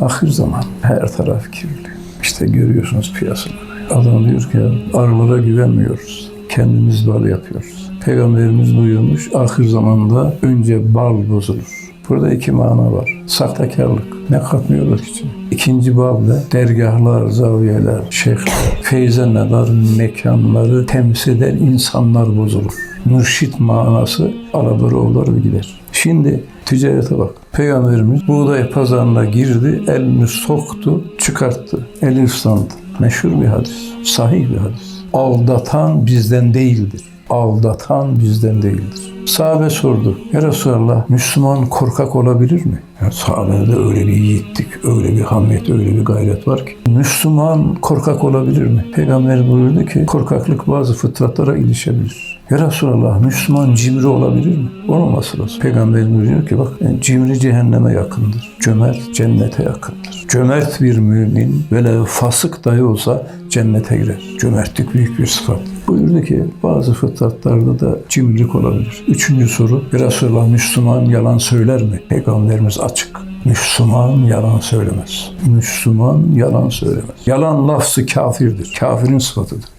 Ahir zaman her taraf kirli. İşte görüyorsunuz piyasaları. Adam diyor ki arılara güvenmiyoruz. Kendimiz bal yapıyoruz. Peygamberimiz buyurmuş ahir zamanda önce bal bozulur. Burada iki mana var. Sahtekarlık. Ne katmıyorlar ki içine? İkinci babda dergahlar, zaviyeler, şeyhler, feyzenler, mekanları temsil eden insanlar bozulur. Mürşit manası alabora ve gider. Şimdi ticarete bak. Peygamberimiz buğday pazarına girdi, elini soktu, çıkarttı. Eli ıslandı. Meşhur bir hadis. Sahih bir hadis. Aldatan bizden değildir. Aldatan bizden değildir. Sahabe sordu. Ya Resulallah Müslüman korkak olabilir mi? Ya sahabede öyle bir yiğitlik, öyle bir hamiyet, öyle bir gayret var ki. Müslüman korkak olabilir mi? Peygamber buyurdu ki korkaklık bazı fıtratlara ilişebilir. Ya Resulallah Müslüman cimri olabilir mi? Olmaması lazım. Peygamber buyuruyor ki bak yani cimri cehenneme yakındır. Cömert cennete yakındır. Cömert bir mümin böyle fasık dahi olsa cennete girer. Cömertlik büyük bir sıfat. Buyurdu ki bazı fıtratlarda da cimrilik olabilir. Üçüncü soru ya Resulallah Müslüman yalan söyler mi? Peygamberimiz açık. Müslüman yalan söylemez. Müslüman yalan söylemez. Yalan lafzı kafirdir. Kafirin sıfatıdır.